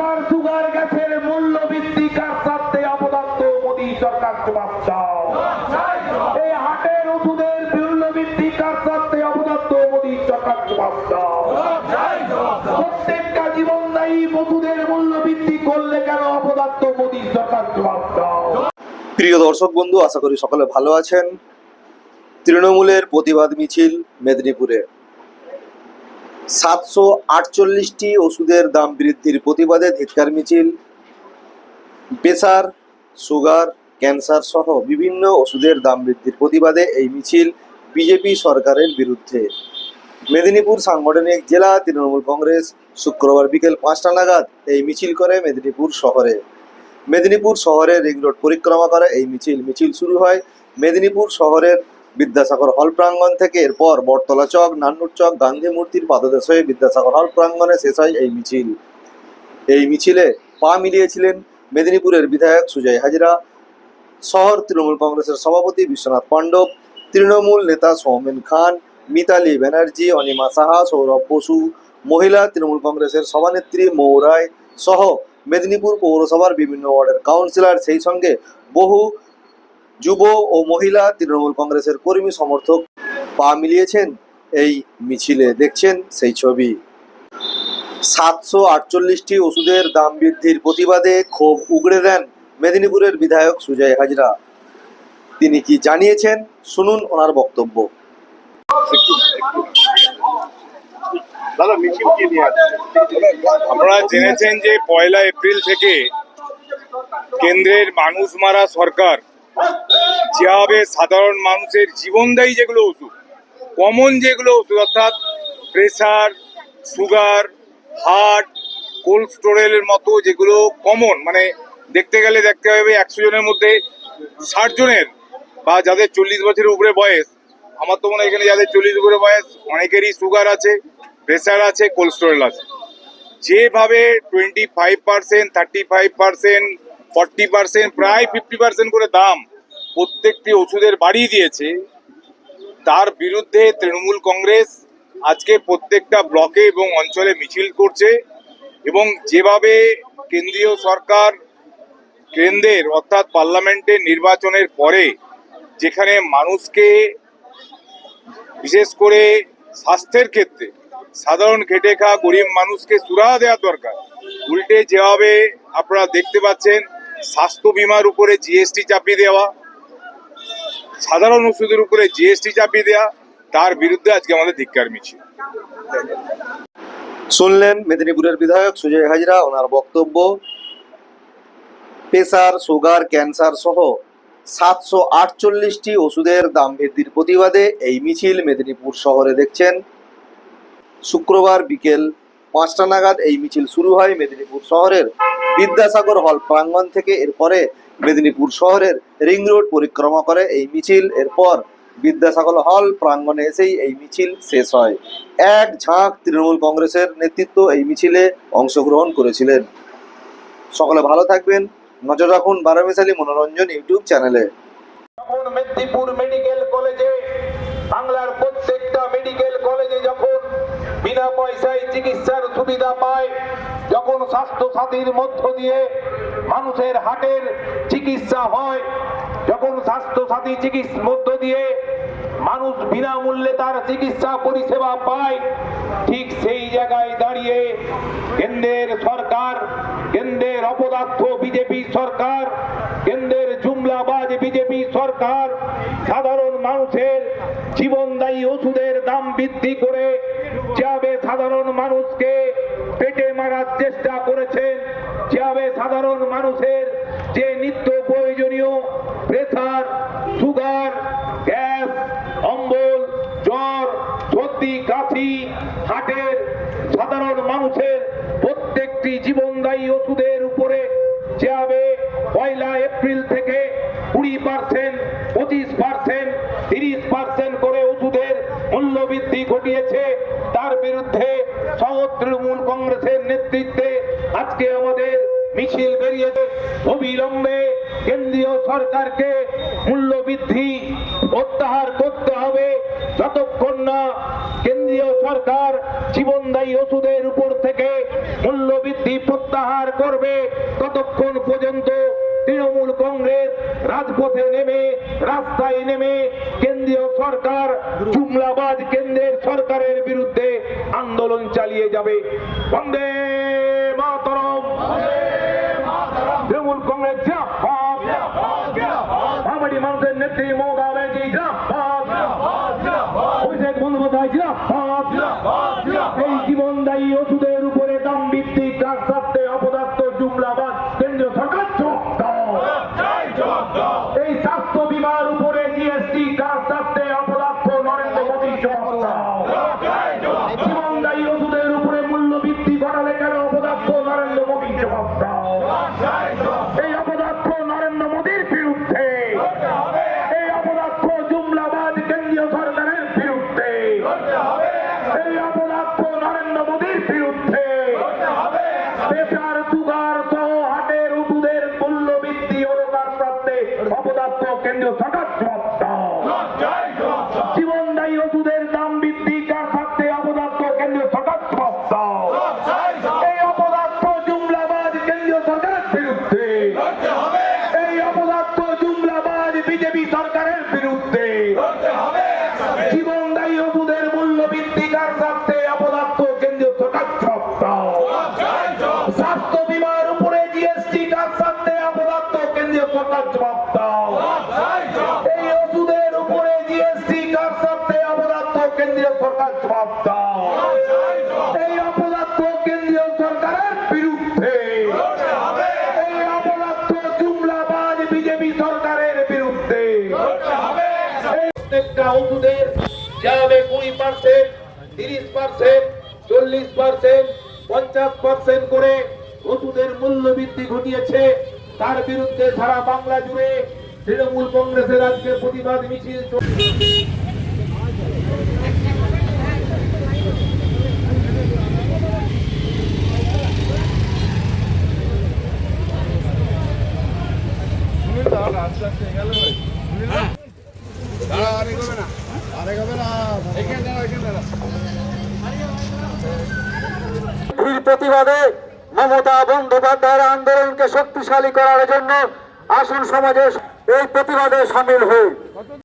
Pressure sugar গ্যাসের মূল্য বৃদ্ধি কার স্বার্থে অপদার্থ মোদী সরকার জবাব দাও এই হাটের ওষুধের মূল্য বৃদ্ধি কার স্বার্থে অপদার্থ মোদী সরকার জবাব প্রত্যেকটা জীবনদায়ী করলে কেন দাও প্রিয় দর্শক বন্ধু, আশা করি সকলে ভালো আছেন। তৃণমূলের প্রতিবাদ মিছিল মেদিনীপুরে। সাতশো আটচল্লিশটি ওষুধের দাম বৃদ্ধির প্রতিবাদে ধিৎকার মিছিল, প্রেসার, সুগার, ক্যান্সার সহ বিভিন্ন ওষুধের দাম বৃদ্ধির প্রতিবাদে এই মিছিল বিজেপি সরকারের বিরুদ্ধে। মেদিনীপুর সাংগঠনিক জেলা তৃণমূল কংগ্রেস শুক্রবার বিকেল পাঁচটা নাগাদ এই মিছিল করে মেদিনীপুর শহরে। মেদিনীপুর শহরে রিং রোড পরিক্রমা করে এই মিছিল। মিছিল শুরু হয় মেদিনীপুর শহরের বিদ্যাসাগর হল প্রাঙ্গণ থেকে এরপর বটতলা চক, নান্নুর চক, গান্ধী মূর্তির পাদদেশ হয়ে বিদ্যাসাগর হল প্রাঙ্গণে শেষ হয় এই মিছিল। এই মিছিলে পা মিলিয়েছিলেন মেদিনীপুরের বিধায়ক সুজয় হাজরা, শহর তৃণমূল কংগ্রেসের সভাপতি বিশ্বনাথ পাণ্ডব, তৃণমূল নেতা সৌমেন খান, মিতালি ব্যানার্জি, অনিমা সাহা, সৌরভ বসু, মহিলা তৃণমূল কংগ্রেসের সভানেত্রী মৌ রায় সহ মেদিনীপুর পৌরসভার বিভিন্ন ওয়ার্ডের কাউন্সিলর সেই সঙ্গে বহু যুব ও মহিলা তৃণমূল কংগ্রেসের কর্মী সমর্থক পা মিলিয়েছেন এই মিছিলে। দেখছেন সেই ছবি। সাতশো আটচল্লিশটি ওষুধের দাম বৃদ্ধির প্রতিবাদে ক্ষোভ উগড়ে দেন মেদিনীপুরের বিধায়ক সুজয় হাজরা। তিনি কি জানিয়েছেন? শুনুন ওনার বক্তব্য। দাদা মিছিল কি নিয়ে আসছে আপনারা জেনেছেন যে পয়লা এপ্রিল থেকে কেন্দ্রের মানুষ মারা সরকার। যেভাবে সাধারণ মানুষের জীবনদায়ী যেগুলো ওষুধ কমন যেগুলো ওষুধ, অর্থাৎ প্রেশার সুগার হার্ট কোল্ড স্টোরেজের মতো যেগুলো কমন মানে দেখতে গেলে দেখতে হবে একশো জনের মধ্যে ষাট জনের বা যাদের চল্লিশ বছরের উপরে বয়স, আমার তো মনে হয় এখানে যাদের চল্লিশ উপরে বয়স, অনেকেরই সুগার আছে প্রেশার আছে কোল্ড স্টোরেজ আছে। যেভাবে twenty five percent thirty five percent forty percent প্রায় ফিফটি পার্সেন্ট করে দাম প্রত্যেকটি ওষুধের বাড়িয়ে দিয়েছে। তার বিরুদ্ধে তৃণমূল কংগ্রেস আজকে প্রত্যেকটা ব্লকে এবং অঞ্চলে মিছিল করছে এবং যেভাবে কেন্দ্রীয় সরকার কেন্দ্রের অর্থাৎ পার্লামেন্টের নির্বাচনের পরে যেখানে মানুষকে বিশেষ করে স্বাস্থ্যের ক্ষেত্রে সাধারণ খেটে খাওয়া গরিব মানুষকে সুরাহা দেওয়া দরকার। উল্টে যেভাবে আপনারা দেখতে পাচ্ছেন, স্বাস্থ্য বিমার উপরে জিএসটি চাপিয়ে দেওয়া সাধারণ ওষুধের উপরে জিএসটি চাপিয়ে দেয়া, তার বিরুদ্ধে আজকে আমাদের ধিক্কার মিছিল। শুনলেন মেদিনীপুরের বিধায়ক সুজয় হাজরা, ওনার বক্তব্য, প্রেসার, সুগার, ক্যান্সার সহ সাতশো আটচল্লিশটি ওষুধের দাম বৃদ্ধির প্রতিবাদে এই মিছিল মেদিনীপুর শহরে দেখছেন। শুক্রবার বিকেল পাঁচটা নাগাদ এই মিছিল শুরু হয় মেদিনীপুর শহরের বিদ্যাসাগর হল প্রাঙ্গণ থেকে। এরপরে মেদিনীপুর শহরের রিং রোড পরিক্রমা করে এই মিছিল। এরপর বিদ্যাসাগর হল প্রাঙ্গণে এসেই এই মিছিল শেষ হয়। এক ঝাঁক তৃণমূল কংগ্রেসের নেতৃত্ব এই মিছিলে অংশগ্রহণ করেছিলেন। সকলে ভালো থাকবেন। নজর রাখুন বারোমিশালী মনোরঞ্জন ইউটিউব চ্যানেলে। মেদিনীপুর মেডিকেল কলেজে, বাংলার প্রত্যেকটা মেডিকেল কলেজে যখন বিনা পয়সায় চিকিৎসার সুবিধা পায় যখন স্বাস্থ্য সাথীর মধ্য দিয়ে মানুষের হাটের চিকিৎসা হয়, যখন স্বাস্থ্য সাথী চিকিৎসার মধ্য দিয়ে মানুষ বিনামূল্যে তার চিকিৎসা পরিষেবা পায়, ঠিক সেই জায়গায় দাঁড়িয়ে কেন্দ্রের সরকার, কেন্দ্রের অপদার্থ বিজেপি সরকার, কেন্দ্রের জুমলাবাজ বিজেপি সরকার, সাধারণ মানুষের জীবনদায়ী ওষুধের দাম বৃদ্ধি করে যাবে সাধারণ মানুষকে মারার চেষ্টা করেছেন যেভাবে সাধারণ মানুষের যে নিত্য প্রয়োজনীয় প্রেসার, সুগার, গ্যাস, অম্বল, জ্বর, সর্দি, কাশি, হার্টের সাধারণ মানুষের প্রত্যেকটি জীবনদায়ী ওষুধের উপরে যেভাবে পয়লা এপ্রিল থেকে কুড়ি পার্সেন্ট, পঁচিশ পার্সেন্ট, তিরিশ পার্সেন্ট করে ওষুধের মূল্য বৃদ্ধি ঘটিয়েছে, তার বিরুদ্ধে শহর তৃণমূল কংগ্রেসের নেতৃত্বে আজকে আমাদের মিছিল বেরিয়েছে। অবিলম্বে কেন্দ্রীয় সরকারকে মূল্য বৃদ্ধি প্রত্যাহার করতে হবে। যতক্ষণ না কেন্দ্রীয় সরকার জীবনদায়ী ওষুধের উপর থেকে মূল্যবৃদ্ধি প্রত্যাহার করবে, ততক্ষণ পর্যন্ত তৃণমূল কংগ্রেস রাজপথে নেমে, রাস্তায় নেমে কেন্দ্রীয় সরকার, জুমলাবাজ কেন্দ্রের সরকারের বিরুদ্ধে আন্দোলন চালিয়ে যাবে। বন্দে সরকার জবাব দাও। এই অপদার্থ কেন্দ্রীয় সরকারের বিরুদ্ধে। এই অপদার্থ জুমলাবাজ বিজেপি সরকারের বিরুদ্ধে। প্রত্যেকটা ওষুধের যাবে কুড়ি পার্সেন্ট তিরিশ পার্সেন্ট চল্লিশ পার্সেন্ট পঞ্চাশ পার্সেন্ট করে ওষুধের মূল্য বৃদ্ধি ঘটিয়েছে। তার বিরুদ্ধে সারা বাংলা জুড়ে তৃণমূল কংগ্রেসের আজকে প্রতিবাদ মিছিল এর প্রতিবাদে মমতা বন্দ্যোপাধ্যায়ের আন্দোলনকে শক্তিশালী করার জন্য আসুন সমাজে এই প্রতিবাদে সামিল হই।